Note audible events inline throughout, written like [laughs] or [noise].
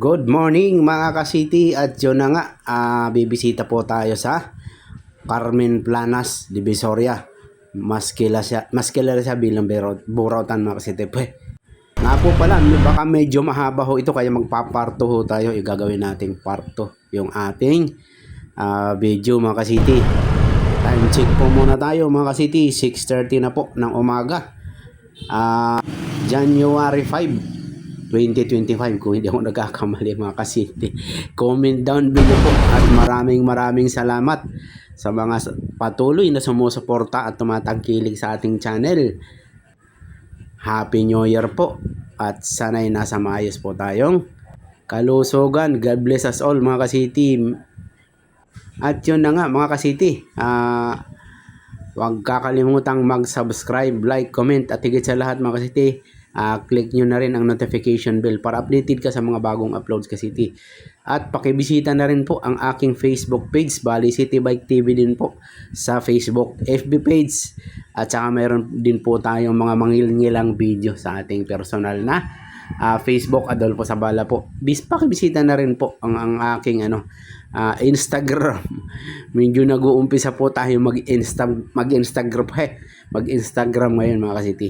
Good morning mga ka-city at yun na nga, ah, bibisita po tayo sa Carmen Planas, Divisoria. Mas kilala siya, siya bilang Burautan mga ka-city. Pwe. Nga po pala, baka medyo mahaba ho ito kaya magpaparto ho tayo. Igagawin nating parto yung ating ah, video mga ka-city. Time check po muna tayo mga ka-city, 6.30 na po ng umaga. Ah, January 5 2025 kung hindi ako [laughs] nagkakamali mga kasiti. Comment down below at maraming maraming salamat sa mga patuloy na sumusuporta at tumatangkilig sa ating channel. Happy New Year po at sana'y nasa maayos po tayong kalusugan. God bless us all mga kasiti. At yun na nga mga kasiti. Ah, Huwag kakalimutang mag-subscribe, like, comment at higit sa lahat mga kasiti, ah, click nyo na rin ang notification bell para updated ka sa mga bagong uploads kasiti. At pakibisita na rin po ang aking Facebook page, Bali City Bike TV din po sa Facebook FB page. At saka mayroon din po tayong mga mangil-ngilang video sa ating personal na ah, Facebook Adolfo Sabala po. Bis pakibisita na rin po ang ang aking ano ah, Instagram. [laughs] Medyo nag-uumpisa po tayo mag-insta mag-Instagram [laughs] eh. Mag-Instagram ngayon mga kasiti.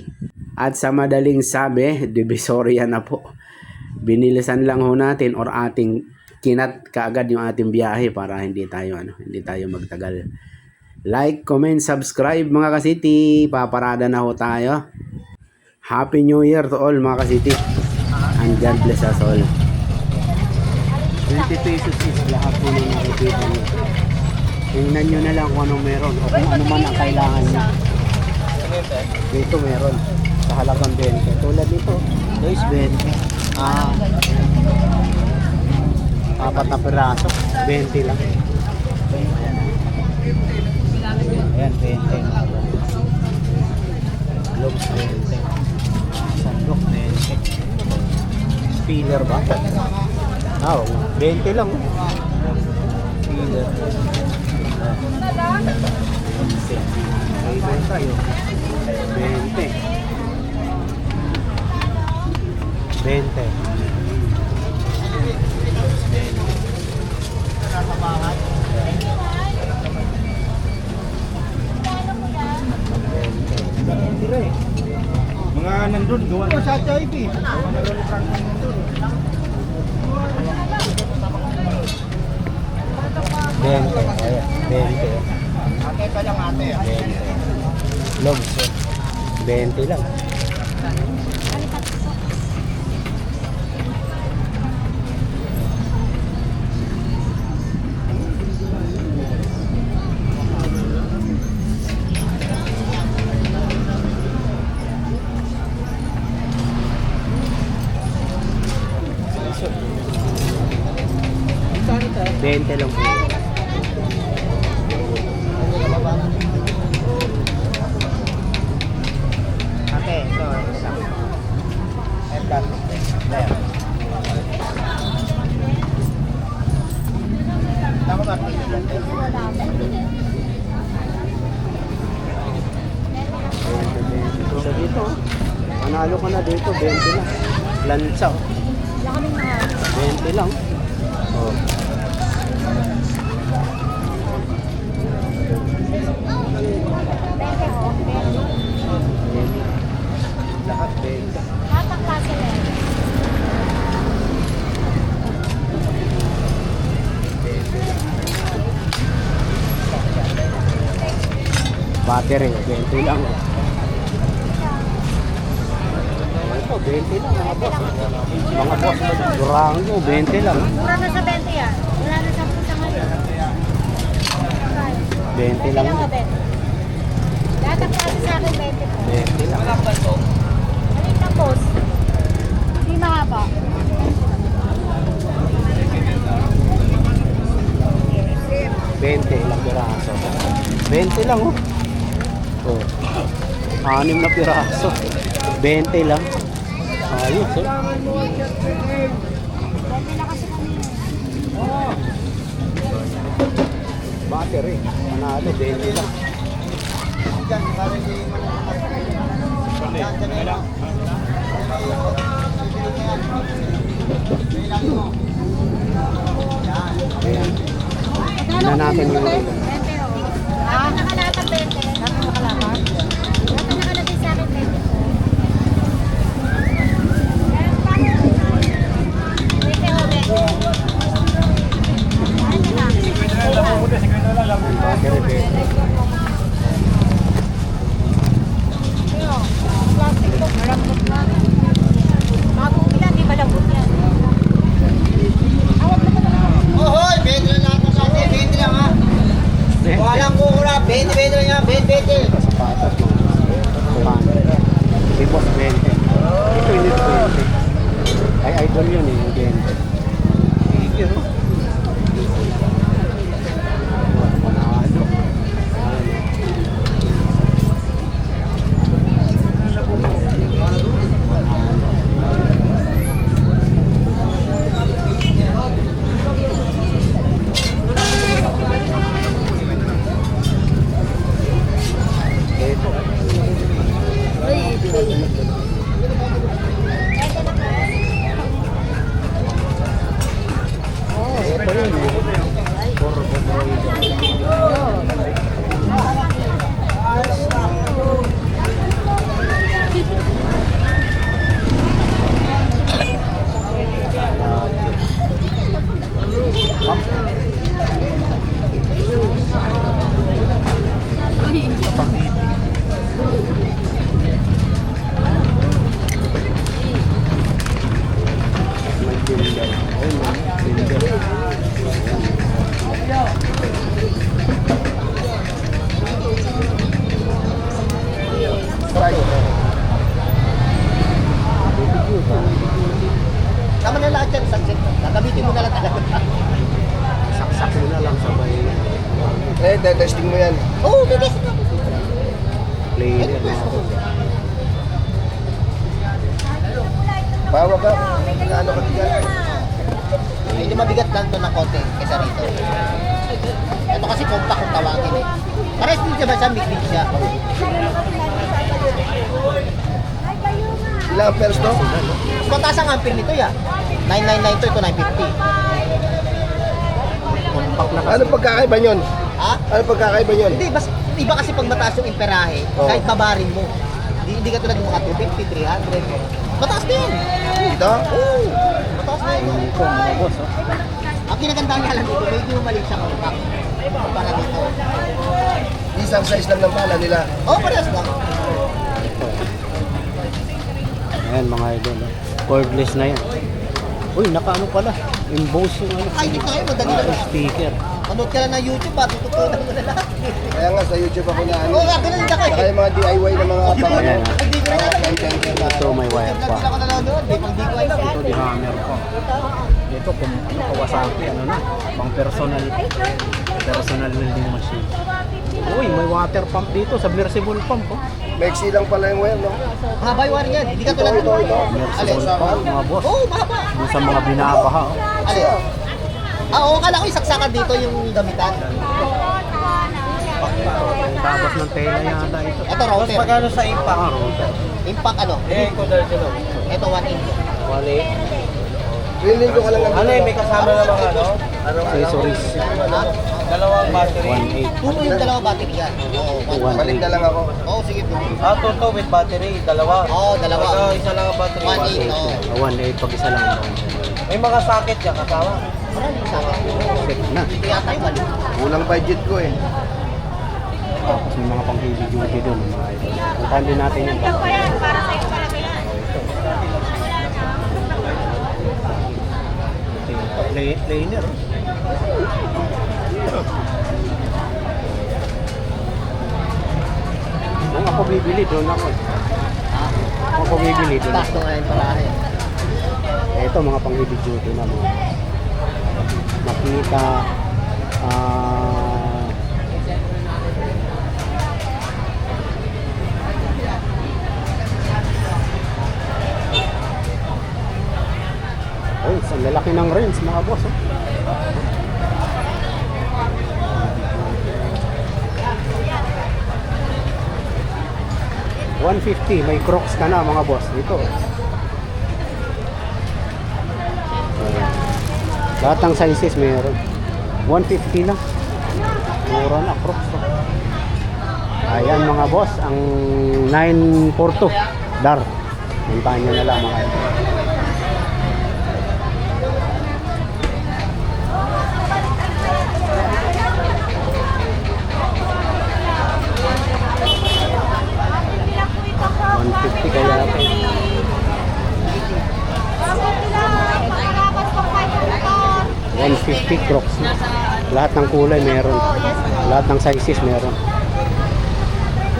At sa madaling sabi, Divisoria na po. Binilisan lang ho natin or ating kinat kaagad yung ating biyahe para hindi tayo ano, hindi tayo magtagal. Like, comment, subscribe mga kasiti. Paparada na ho tayo. Happy New Year to all mga kasiti. And God bless us all. 20 pesos is lahat po ng nakikita nyo. Tingnan nyo na lang kung anong meron o kung ano man ang kailangan nyo. Dito meron sa halagang 20. Tulad nito, ito is 20. Ah, apat na piraso, 20 lang. Ayan, 20. Globes, 20. Sandok, 20. Spinner ba? Ah, oo. 20 lang. oh. Spinner. Ah. 20. May iba tayo. 20. 20. Mga nandun, gawa ko sa HIV. Bente, ayan, bente. Ate pa lang ate. Logs, eh. 20 lang. Bente lang po. Ate, ito. isa. Ayan lang. Ayan. Tama ba? Sa dito, oh. panalo ka na dito, 20 lang. Lansa, oh. Wala kaming mga 20 lang. Oh. Lahat 20. Yan. Battery, 20 lang. Ito, 20 lang mga boss. Mga boss, Durango, 20 lang. Mura na sa bente yan. Wala na sa pusa ngayon. 20 lang. Bente bente. Lahat ng klase sa akin, bente po. 20 lang. Alin lang, boss? Hindi mahaba. 20 lang piraso. 20 lang oh. Oh. Anim na piraso. 20 lang. Ayos oh. Bente na kasi kami. Battery. Panalo, 20 lang. Diyan, na lang. Ayan. Natin yung relo. Ah, nakalatag 20. Dapat nakalatag? Dapat nakalagay sa akin 20 po. 20 o 20. Ano na? Ano? Plastic to, malambot na. Bago yan, di malambot yan. Awag na ba Ohoy, 20 lang ako sa atin, 20 lang ha. Walang kukura, 20, 20 lang yan, 20, 20. Sapatos mga Bukano. Si Boss 20. Ito hindi 20. Ay, idol yun eh, yung 20. Sige, no? Panalo. Ito. Ito yun eh. Puro Android. May builder. Ayun, may builder. Tama na lahat yan, sunset. Gagamitin mo na lang talaga. Saksak mo na lang sabay Eh, testing mo yan. Oo, oh, bilis na. player. Bawa ka. Ano ka dyan? Medyo mabigat lang to ng konti kaysa rito. Ito kasi compact kung tawagin eh. Din siya ba siya? Big siya. Ilang amperes to? Mas mataas ang ampere nito ya. 999 to, ito 950. Compact na Ano pagkakaiba nyon? Ha? Ano pagkakaiba nyon? Hindi, bas, iba kasi pag mataas yung imperahe, Oo. kahit babarin mo. Hindi, hindi ka tulad ng mga 250, 300. Mataas na yan. Dito? Oo. Mataas na yan. Ito mga boss. Oh. Ang kinagandaan nga lang dito, medyo maliit siya compact. Para dito. Isang size lang ng pala nila. Oo, oh, parehas lang. Ayan mga idol. oh. Cordless na yan. Uy, nakaano pala. Emboss yung ano. Ay, hindi tayo, madali lang. Sticker. Manood ka lang ng YouTube, ha? Tututunan mo na lahat. Kaya nga sa YouTube ako na ano. Oo, nga, ganun din ako Saka yung mga DIY na mga pang ano. Hindi ko na alam. Ito may wire Hindi pa. ako nanonood, di ko alam. Ito di hammer pa. Ito kung ano, Kawasaki, ano na. Pang personal. Personal welding machine. Uy, may water pump dito. Submersible pump. Oh. Mexi lang pala yung wire, no? Mahaba yung wire yan. Hindi ka tulad ito. Submersible pump, mga boss. Oo, mahaba. Doon sa mga binabaha. Oh. Alin? Ah, oo, kala ko isaksakan dito yung gamitan. Tabas ng tela yata ito. Ito router. sa impact? Ah, router. Impact ano? Eh, ko dahil sila. Ito 1 inch. Wali. Willing ko ka lang ng Ano may kasama na mga ano? Accessories. Ha? Dalawang battery. 1.8. Tulo yung dalawa battery yan. Oo, one. Balik na lang ako. Oo, sige po. Ah, toto with battery, dalawa. Oo, dalawa. isa lang ang battery. 1.8, oo. Ah, 1.8 pag isa lang. May mga socket yan kasama. Set na. Yung. Kulang budget ko eh. Tapos may mga pang heavy duty doon. Mga idol. Puntahan din natin yan. Ito pa yan, para sa iyo talaga yan. Play, planer. Kung ako bibili, doon ako. Ako bibili, doon na ngayon parahe. Ito, mga pang heavy duty na mga makita, ah, Oh, ang lalaki ng rims mga boss. Oh. $150, may crocs ka na mga boss. Dito. Lahat ng sizes meron. 150 lang. Mura na, Crocs. Ayan mga boss, ang 942. Dar. Puntahan nyo na lang mga idol. Pila po ito po. 150 kaya ito. Pagkakabas po kayo motor. 150 Crocs. na. Lahat ng kulay meron. Lahat ng sizes meron.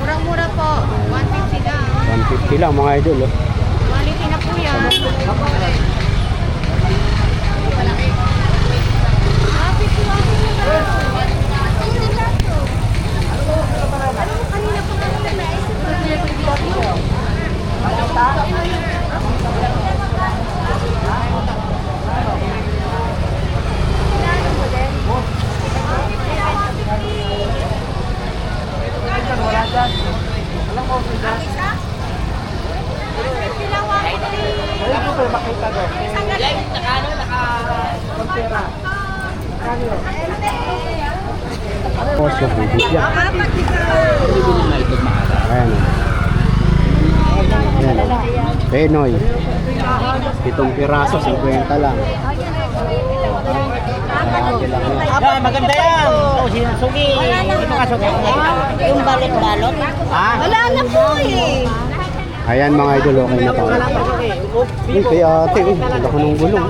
Murang-mura po. 150 lang. 150 lang mga idol. Oh. Quality na po yan. Ah, 50 lang po yun. Kanina po kami naisip Tapos yung bibigyan. Ayan. Ayan. Penoy. Pitong piraso, 50 lang. Ah, maganda yan. Oh, sinusugi. Sino ka sugi? Yung balot-balot. Ah? Wala na po eh. Ayan mga idol, okay na tayo. Ay, kaya ate, oh, wala ko ng gulong.